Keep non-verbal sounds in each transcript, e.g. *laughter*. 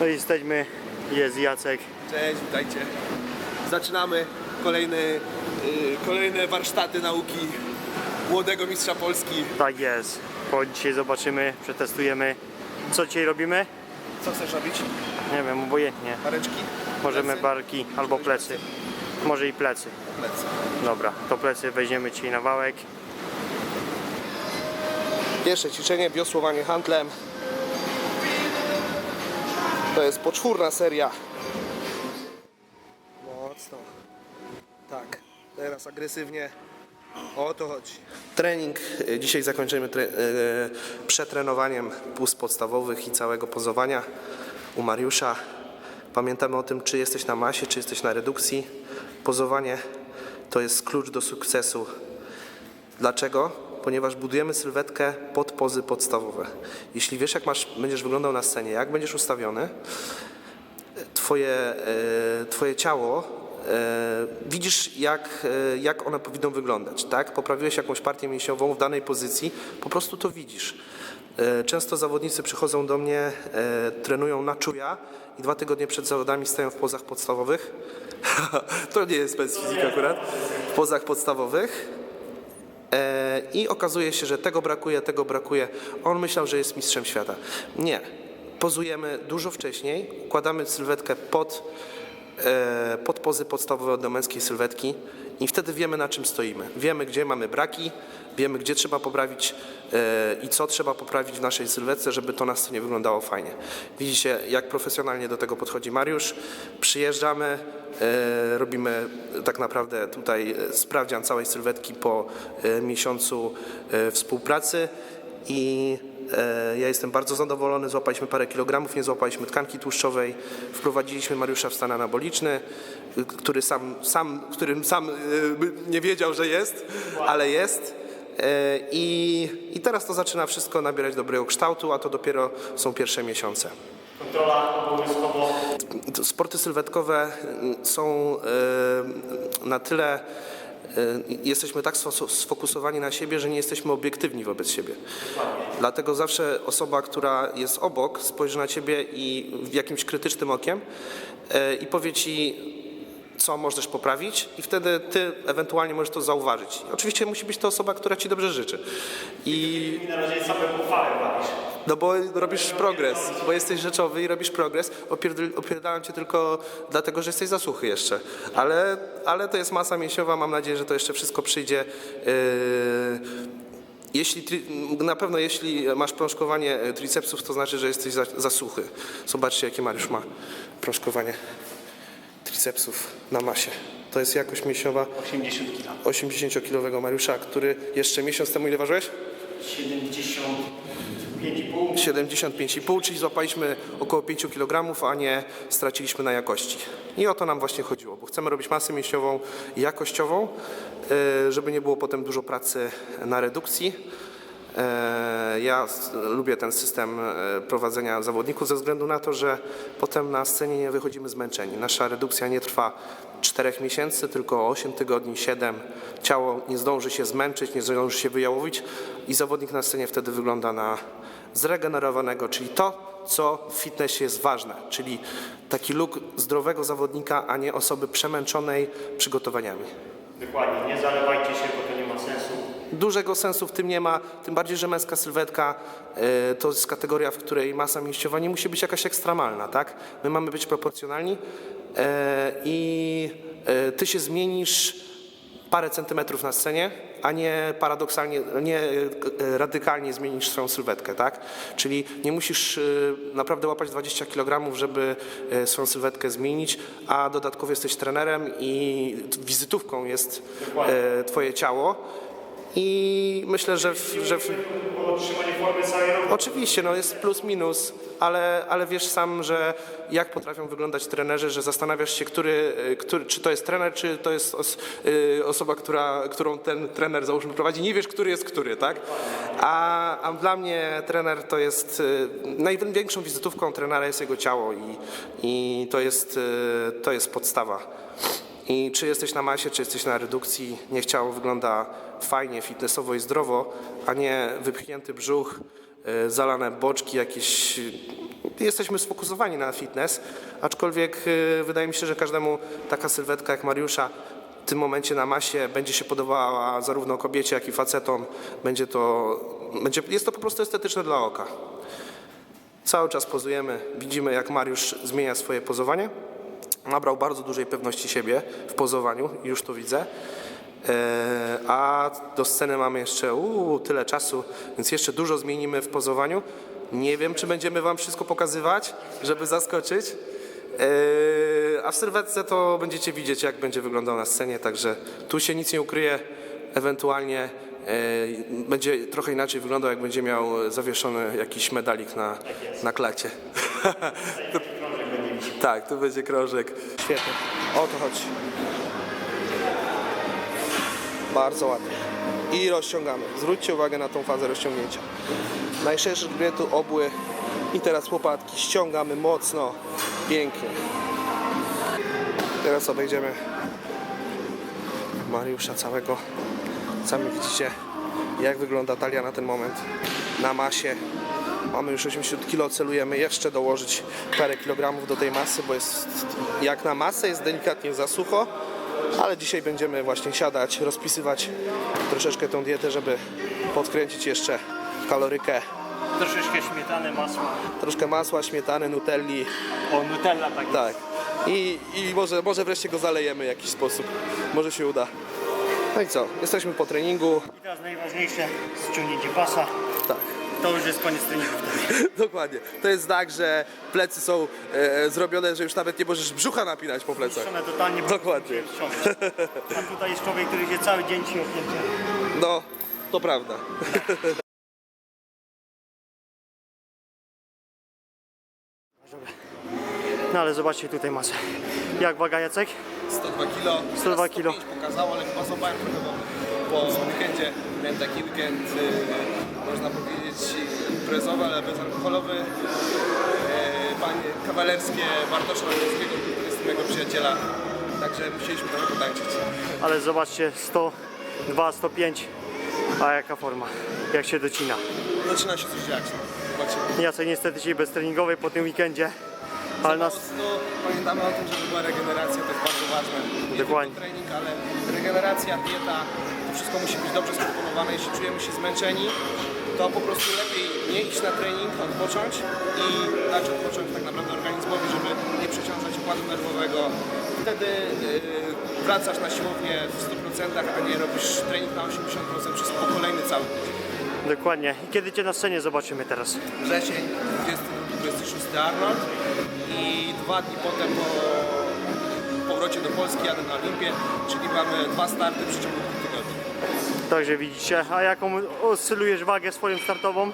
No i jesteśmy, jest Jacek. Cześć, witajcie. Zaczynamy kolejny, y, kolejne warsztaty nauki młodego mistrza Polski. Tak jest. Po dzisiaj zobaczymy, przetestujemy. Co dzisiaj robimy? Co chcesz robić? Nie wiem, obojętnie. Pareczki? Możemy Plecy? barki albo plecy. Może i plecy. Plecy. Dobra, to plecy weźmiemy dzisiaj na wałek. Pierwsze ćwiczenie, wiosłowanie handlem. To jest poczwórna seria. Mocno. Tak, teraz agresywnie. O to chodzi. Trening. y, Dzisiaj zakończymy tre- y, przetrenowaniem pust podstawowych i całego pozowania u Mariusza. Pamiętamy o tym, czy jesteś na masie, czy jesteś na redukcji. Pozowanie to jest klucz do sukcesu Dlaczego? Ponieważ budujemy sylwetkę pod pozy podstawowe. Jeśli wiesz, jak masz, będziesz wyglądał na scenie, jak będziesz ustawiony, twoje, e, twoje ciało, e, widzisz, jak, e, jak one powinny wyglądać. Tak? Poprawiłeś jakąś partię mięsiową w danej pozycji, po prostu to widzisz. Często zawodnicy przychodzą do mnie, trenują na czuja i dwa tygodnie przed zawodami stają w pozach podstawowych. *laughs* to nie jest bez fizyki akurat. W pozach podstawowych I okazuje się, że tego brakuje, tego brakuje. On myślał, że jest mistrzem świata. Nie. Pozujemy dużo wcześniej, układamy sylwetkę pod, e, pod pozy podstawowe do męskiej sylwetki i wtedy wiemy na czym stoimy. Wiemy, gdzie mamy braki, wiemy, gdzie trzeba poprawić e, i co trzeba poprawić w naszej sylwetce, żeby to na scenie wyglądało fajnie. Widzicie, jak profesjonalnie do tego podchodzi Mariusz. Przyjeżdżamy, E, Robimy tak naprawdę tutaj e, sprawdzian całej sylwetki po miesiącu współpracy i ja jestem bardzo zadowolony. Złapaliśmy parę kilogramów, nie złapaliśmy tkanki tłuszczowej. Wprowadziliśmy Mariusza w stan anaboliczny, y, który sam, sam, którym sam e, by nie wiedział, że jest, ale jest. E, I, I teraz to zaczyna wszystko nabierać dobrego kształtu, a to dopiero są pierwsze miesiące. Kontrola obowiązkowo. Sporty sylwetkowe mm, są e, na tyle, e, jesteśmy tak sfo- sfokusowani na siebie, że nie jesteśmy obiektywni wobec siebie. Dlatego zawsze osoba, która jest obok, spojrzy na ciebie i jakimś krytycznym okiem e, i powie ci, co możesz poprawić i wtedy ty ewentualnie możesz to zauważyć. Oczywiście musi być to osoba, która ci dobrze życzy. I Na razie same pochwały no bo robisz progres, bo jesteś rzeczowy i robisz progres. Opierdol- Opierdalam cię tylko dlatego, że jesteś za suchy jeszcze. Ale, ale to jest masa mięsiowa, mam nadzieję, że to jeszcze wszystko przyjdzie. Yy, Jeśli, na pewno jeśli masz prążkowanie e, tricepsów, to znaczy, że jesteś za, za suchy. Zobaczcie, jakie Mariusz ma prążkowanie tricepsów na masie. To jest jakość mięsiowa 80 kg. 80-kilowego Mariusza, który jeszcze miesiąc temu ile ważyłeś? 75,5. 75,5, czyli złapaliśmy około 5 kg, a nie straciliśmy na jakości. I o to nam właśnie chodziło, bo chcemy robić masę mięśniową jakościową, e, żeby nie było potem dużo pracy na redukcji. E, Ja lubię ten system e, prowadzenia zawodników ze względu na to, że potem na scenie nie wychodzimy zmęczeni. Nasza redukcja nie trwa 4 miesięcy, tylko 8 tygodni, 7. Ciało nie zdąży się zmęczyć, nie zdąży się wyjałowić i zawodnik na scenie wtedy wygląda na zregenerowanego, czyli to, co w fitnessie jest ważne, czyli taki look zdrowego zawodnika, a nie osoby przemęczonej przygotowaniami. Dokładnie, nie zalewajcie się, bo to nie ma sensu. Dużego sensu w tym nie ma, tym bardziej, że męska sylwetka e, to jest kategoria, w której masa mięśniowa nie musi być jakaś ekstremalna, tak? My mamy być proporcjonalni e, i e, ty się zmienisz parę centymetrów na scenie, a nie paradoksalnie, nie radykalnie zmienisz swoją sylwetkę, tak? Czyli nie musisz naprawdę łapać 20 kg, żeby swoją sylwetkę zmienić, a dodatkowo jesteś trenerem i wizytówką jest twoje ciało. I myślę, że, w, że w, oczywiście no jest plus minus, ale, ale wiesz sam, że jak potrafią wyglądać trenerzy, że zastanawiasz się, który, y, który, czy to jest trener, czy to jest os, y, osoba, która, którą ten trener załóżmy prowadzi. Nie wiesz, który jest który, tak? A, a dla mnie trener to jest y, największą wizytówką trenera jest jego ciało i, i to, jest, to jest podstawa. I czy jesteś na masie, czy jesteś na redukcji, niech ciało wygląda fajnie, fitnessowo i zdrowo, a nie wypchnięty brzuch, e, zalane boczki, jakieś... Jesteśmy sfokusowani na fitness, aczkolwiek e, wydaje mi się, że każdemu taka sylwetka jak Mariusza w tym momencie na masie będzie się podobała zarówno kobiecie, jak i facetom. Będzie to, będzie, jest to po prostu estetyczne dla oka. Cały czas pozujemy, widzimy jak Mariusz zmienia swoje pozowanie. Nabrał bardzo dużej pewności siebie w pozowaniu, już to widzę. E, A do sceny mamy jeszcze uu, tyle czasu, więc jeszcze dużo zmienimy w pozowaniu. Nie wiem, czy będziemy Wam wszystko pokazywać, żeby zaskoczyć. E, A w sylwetce to będziecie widzieć, jak będzie wyglądał na scenie, także tu się nic nie ukryje. Ewentualnie e, będzie trochę inaczej wyglądał, jak będzie miał zawieszony jakiś medalik na, na klacie. *laughs* tak, tu będzie krążek. Świetnie, o to chodzi. Bardzo ładnie. I rozciągamy. Zwróćcie uwagę na tą fazę rozciągnięcia. Najszerszy grzbietu obły i teraz łopatki. Ściągamy mocno, pięknie. Teraz obejdziemy Mariusza całego. Sami widzicie, jak wygląda talia na ten moment. Na masie mamy już 80 kg, celujemy jeszcze dołożyć parę kilogramów do tej masy, bo jest jak na masę jest delikatnie za sucho, ale dzisiaj będziemy właśnie siadać, rozpisywać troszeczkę tą dietę, żeby podkręcić jeszcze kalorykę. Troszeczkę śmietany, masła. Troszkę masła, śmietany, nutelli, O, Nutella tak. tak. I, i może, może wreszcie go zalejemy w jakiś sposób. Może się uda. No i co? Jesteśmy po treningu. I teraz najważniejsze, ściągnięcie pasa. To już jest koniec treningu wtedy. *laughs* Dokładnie. To jest tak, że plecy są e, zrobione, że już nawet nie możesz brzucha napinać po plecach. Ściągnę totalnie. bo Dokładnie. ściągnąć. A tutaj jest człowiek, który się cały dzień ci opięcie. No, to prawda. *laughs* No ale zobaczcie tutaj masę. Jak waga Jacek? 102 kilo. 102 kilo. pokazało, ale chyba trochę po, weekendzie. Miałem taki weekend, y, można powiedzieć, imprezowy, ale bezalkoholowy. Y, panie kawalerskie Bartosza Lewickiego, który jest mojego przyjaciela. Także musieliśmy trochę potańczyć. Ale zobaczcie, 102, 105. A jaka forma, jak się docina. Zaczyna się coś dziać. No. Jacek niestety dzisiaj beztreningowy po tym weekendzie. Ale nas pamiętamy o tym, żeby była regeneracja, to jest bardzo ważne. Nie Dokładnie. tylko trening, ale regeneracja, dieta, to wszystko musi być dobrze skomponowane. Jeśli czujemy się zmęczeni, to po prostu lepiej nie iść na trening, odpocząć i dać odpocząć tak naprawdę organizmowi, żeby nie przeciążać układu nerwowego. Wtedy yy, wracasz na siłownię w 100%, a nie robisz trening na 80% przez po kolejny cały tydzień. dokładnie. I kiedy cię na scenie zobaczymy teraz? wrzesień, 26 Arnold i dwa dni potem po powrocie do Polski jadę na Olimpię, czyli mamy dwa starty w przeciągu dwóch tygodni. Także widzicie. A jaką oscylujesz wagę swoją startową?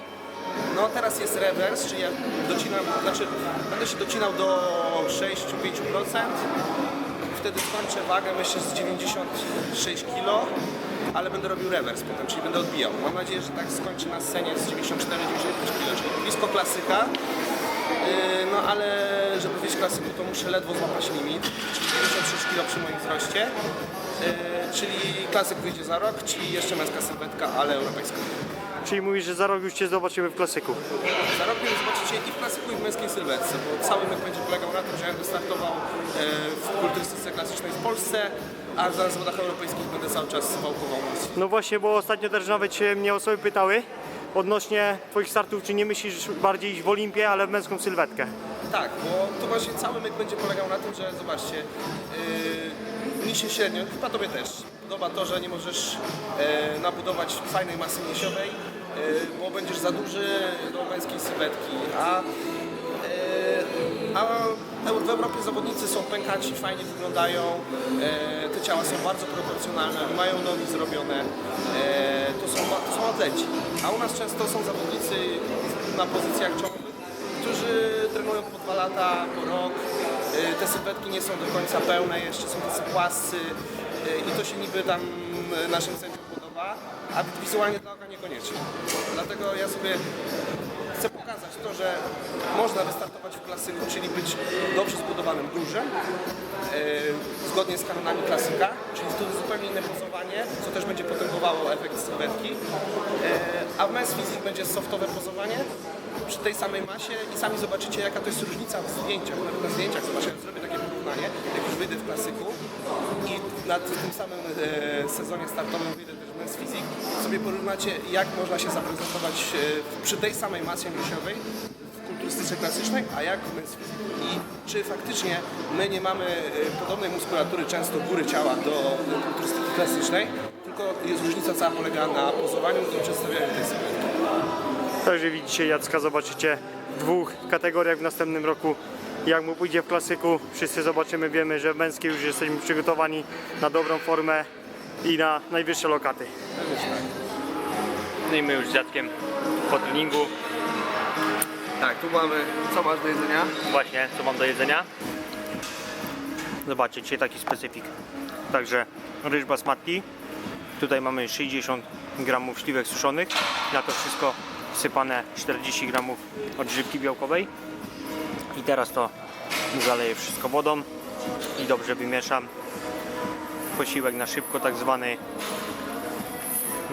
No teraz jest rewers, czyli ja docinam, znaczy będę się docinał do 6-5%. Wtedy skończę wagę myślę z 96 kg, ale będę robił rewers potem, czyli będę odbijał. Mam nadzieję, że tak skończę na scenie z 94-95 kg, czyli blisko klasyka. Yy, No ale żeby wyjść klasyku to muszę ledwo złapać limit, czyli 96 kg przy moim wzroście. Yy, Czyli klasyk wyjdzie za rok, czyli jeszcze męska sylwetka, ale europejska. Czyli mówisz, że za rok już cię zobaczymy w klasyku. Za rok mnie zobaczycie i w klasyku i w męskiej sylwetce, bo cały myk będzie polegał na tym, że ja będę startował e, w kulturystyce klasycznej w Polsce, a na zawodach europejskich będę cały czas wałkował. No właśnie, bo ostatnio też nawet się mnie osoby pytały odnośnie twoich startów, czy nie myślisz bardziej iść w Olimpię, ale w męską sylwetkę. Tak, bo to właśnie cały myk będzie polegał na tym, że zobaczcie, yy, mi się średnio, chyba tobie też, podoba to, że nie możesz e, nabudować fajnej masy mięsiowej, e, bo będziesz za duży do męskiej sylwetki, a A w Europie zawodnicy są pękaci, fajnie wyglądają, e, te ciała są bardzo proporcjonalne, mają nogi zrobione, e, to są, to są atleci. A u nas często są zawodnicy na pozycjach czołowych, którzy trenują po dwa lata, po rok, e, te sylwetki nie są do końca pełne, jeszcze są tacy płascy i to się niby tam naszym sędziom podoba, a wizualnie dla oka niekoniecznie. Dlatego ja sobie to, że można wystartować w klasyku, czyli być dobrze zbudowanym dużem, e, zgodnie z kanonami klasyka, czyli to zupełnie inne pozowanie, co też będzie potęgowało efekt sylwetki, e, a w Men's Physique będzie softowe pozowanie przy tej samej masie i sami zobaczycie jaka to jest różnica w zdjęciach, nawet na zdjęciach, zobaczyłem, zrobię takie porównanie, jak już wyjdę w klasyku i na tym samym e, sezonie startowym wyjdę Men's Physique, sobie porównacie jak można się zaprezentować e, przy tej samej masie mięśniowej w kulturystyce klasycznej, a jak w Men's. I czy faktycznie my nie mamy e, podobnej muskulatury często góry ciała do kulturystyki klasycznej, tylko jest różnica cała polega na pozowaniu i przedstawianiu tej sylwetki. Także widzicie Jacka, zobaczycie w dwóch kategoriach w następnym roku. Jak mu pójdzie w klasyku, wszyscy zobaczymy, wiemy, że w męskiej już jesteśmy przygotowani na dobrą formę i na najwyższe lokaty. No i my już z Jackiem po treningu. Tak, tu mamy, co masz do jedzenia? Właśnie, co mam do jedzenia. Zobaczcie, dzisiaj taki specyfik. Także ryż basmati. Tutaj mamy 60 gramów śliwek suszonych. Na to wszystko wsypane 40 gramów odżywki białkowej. I teraz to zaleję wszystko wodą i dobrze wymieszam. Posiłek na szybko tak zwany.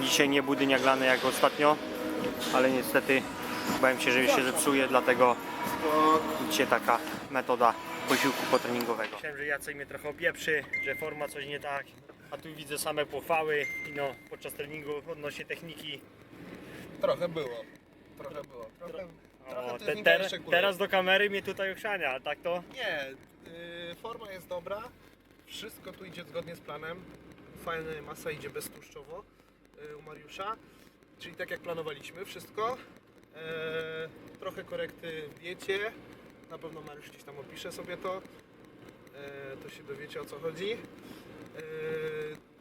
Dzisiaj nie budyń jaglany jak ostatnio, ale niestety bałem się, że się zepsuje, dlatego dzisiaj taka metoda posiłku potreningowego. Myślałem, że Jacek mnie trochę opieprzy, że forma coś nie tak, a tu widzę same pochwały i no, podczas treningu odnośnie techniki. Trochę było. Trochę było. Trochę, trochę O, te, ter, teraz do kamery mnie tutaj ochrzania, tak to? Nie, y, forma jest dobra. Wszystko tu idzie zgodnie z planem. Fajna masa idzie beztłuszczowo y, u Mariusza. Czyli tak jak planowaliśmy, wszystko. E, trochę korekty w diecie. Na pewno Mariusz gdzieś tam opisze sobie to. E, to się dowiecie o co chodzi. E,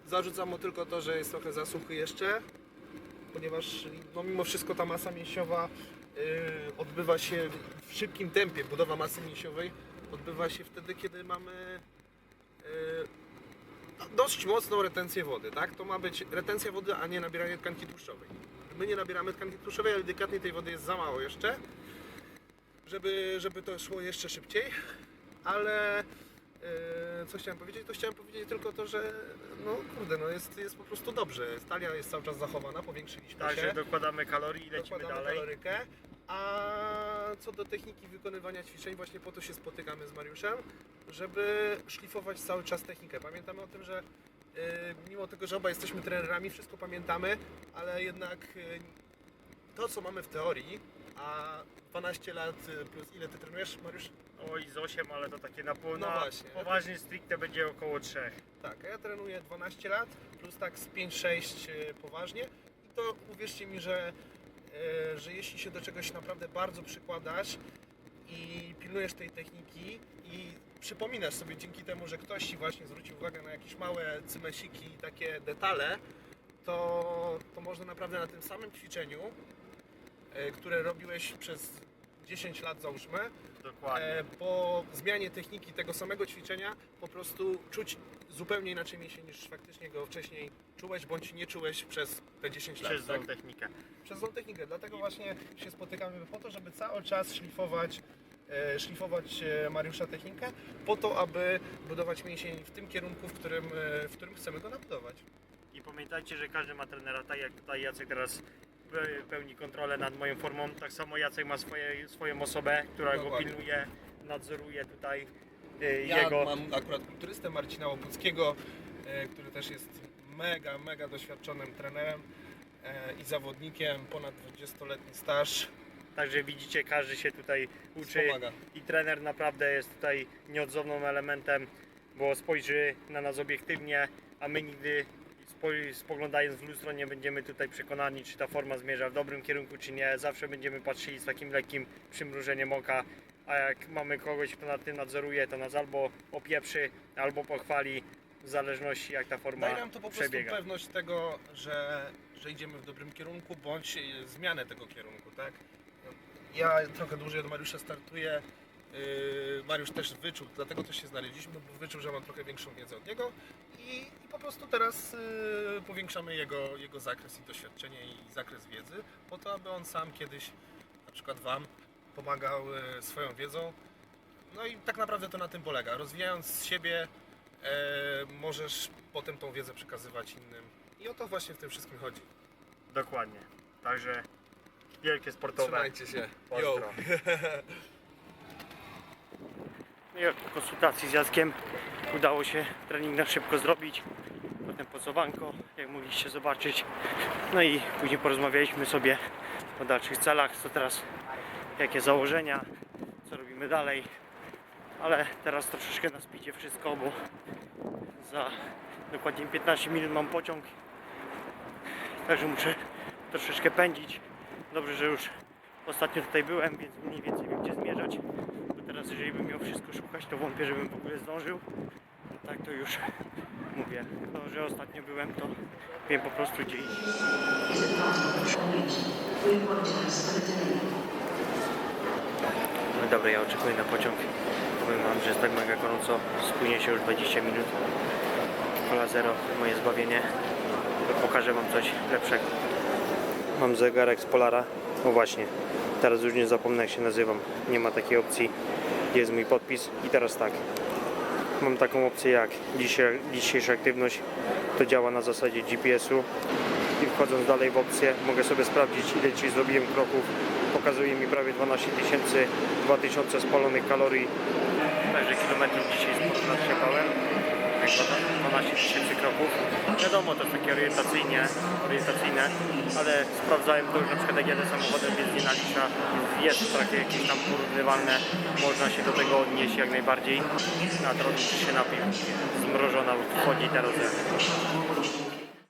zarzucam mu tylko to, że jest trochę zasuchy jeszcze ponieważ no, mimo wszystko ta masa mięśniowa y, odbywa się w szybkim tempie. Budowa masy mięśniowej odbywa się wtedy, kiedy mamy dość mocną retencję wody. Tak? To ma być retencja wody, a nie nabieranie tkanki tłuszczowej. My nie nabieramy tkanki tłuszczowej, ale delikatnie tej wody jest za mało jeszcze, żeby, żeby to szło jeszcze szybciej. Ale Yy, co chciałem powiedzieć? To chciałem powiedzieć tylko to, że no kurde, no jest, jest po prostu dobrze. Talia jest cały czas zachowana, powiększyliśmy Także się. dokładamy kalorii i lecimy dokładamy dalej. kalorykę. A co do techniki wykonywania ćwiczeń, właśnie po to się spotykamy z Mariuszem, żeby szlifować cały czas technikę. Pamiętamy o tym, że yy, mimo tego, że oba jesteśmy trenerami, wszystko pamiętamy, ale jednak yy, to, co mamy w teorii, a 12 lat yy, plus ile ty trenujesz, Mariusz? Oj, z 8, ale to takie na pół, No na właśnie. poważnie stricte będzie około 3. Tak, a ja trenuję 12 lat, plus tak z 5-6 e, poważnie i to uwierzcie mi, że, że jeśli się do czegoś naprawdę bardzo przykładasz i pilnujesz tej techniki i przypominasz sobie dzięki temu, że ktoś Ci właśnie zwrócił uwagę na jakieś małe cymesiki i takie detale, to, to można naprawdę na tym samym ćwiczeniu, e, które robiłeś przez 10 lat załóżmy, Dokładnie. E, po zmianie techniki tego samego ćwiczenia po prostu czuć zupełnie inaczej mięsień niż faktycznie go wcześniej czułeś bądź nie czułeś przez te 10 lat. Przez tak? tą technikę. Przez tą technikę. Dlatego właśnie się spotykamy po to, żeby cały czas szlifować, e, szlifować e, Mariusza technikę, po to, aby budować mięsień w tym kierunku, w którym, e, w którym chcemy go nabudować. I pamiętajcie, że każdy ma trenera, tak jak tutaj Jacek teraz pe- pełni kontrolę nad moją formą, tak samo Jacek ma swoje, swoją osobę, która go pilnuje, nadzoruje tutaj Ja jego. mam akurat kulturystę Marcina Łopuckiego, który też jest mega, mega doświadczonym trenerem e, i zawodnikiem, ponad 20-letni staż. Także widzicie, każdy się tutaj uczy Wspomaga. i trener naprawdę jest tutaj nieodzownym elementem, bo spojrzy na nas obiektywnie, a my nigdy spo- spoglądając w lustro nie będziemy tutaj przekonani, czy ta forma zmierza w dobrym kierunku, czy nie. Zawsze będziemy patrzyli z takim lekkim przymrużeniem oka, a jak mamy kogoś, kto nad tym nadzoruje, to nas albo opieprzy, albo pochwali, w zależności jak ta forma Daje nam to po prostu przebiega. pewność tego, że, że idziemy w dobrym kierunku, bądź e, zmianę tego kierunku, tak? Ja trochę dłużej od Mariusza startuję Yy, Mariusz też wyczuł, dlatego też się znaleźliśmy, bo wyczuł, że mam trochę większą wiedzę od niego i, i po prostu teraz yy, powiększamy jego, jego zakres i doświadczenie i zakres wiedzy, po to, aby on sam kiedyś, na przykład Wam, pomagał yy, swoją wiedzą. No i tak naprawdę to na tym polega. Rozwijając siebie, e, możesz potem tą wiedzę przekazywać innym. I o to właśnie w tym wszystkim chodzi. Dokładnie. Także wielkie sportowe. Trzymajcie się. Pozdro. *laughs* No I od konsultacji z Jackiem udało się trening na szybko zrobić. Potem pocowanko, jak mogliście zobaczyć. No i później porozmawialiśmy sobie o dalszych celach, co teraz, jakie założenia, co robimy dalej. Ale teraz troszeczkę nas picie wszystko, bo za dokładnie 15 minut mam pociąg. Także muszę troszeczkę pędzić. Dobrze, że już ostatnio tutaj byłem, więc mniej więcej wiem gdzie zmierzać. Bo teraz jeżeli bym miał wszystko szukać, to wątpię, żebym w ogóle zdążył. A tak to już mówię. To, że ostatnio byłem, to wiem po prostu gdzie iść. Dobra, ja oczekuję na pociąg. Powiem wam, że jest tak mega gorąco. Spóźnię się już 20 minut. Cola Zero, moje zbawienie. Pokażę wam coś lepszego. Mam zegarek z Polara. No właśnie, teraz już nie zapomnę jak się nazywam. Nie ma takiej opcji. Jest mój podpis? I teraz tak. Mam taką opcję jak dzisiaj, dzisiejsza aktywność. To działa na zasadzie GPS-u. I wchodząc dalej w opcję mogę sobie sprawdzić ile dzisiaj zrobiłem kroków. Pokazuje mi prawie 12 tysięcy, 2000 spalonych kalorii. Także kilometrów dzisiaj przejechałem. 12 tysięcy kroków. Wiadomo, to takie orientacyjnie, orientacyjne, ale sprawdzałem to już na przykład jak jadę samochodem, więc nie nalicza. Jest takie jakieś tam porównywalne, można się do tego odnieść jak najbardziej. Na drodze się napił. Zmrożona wchodzi teraz.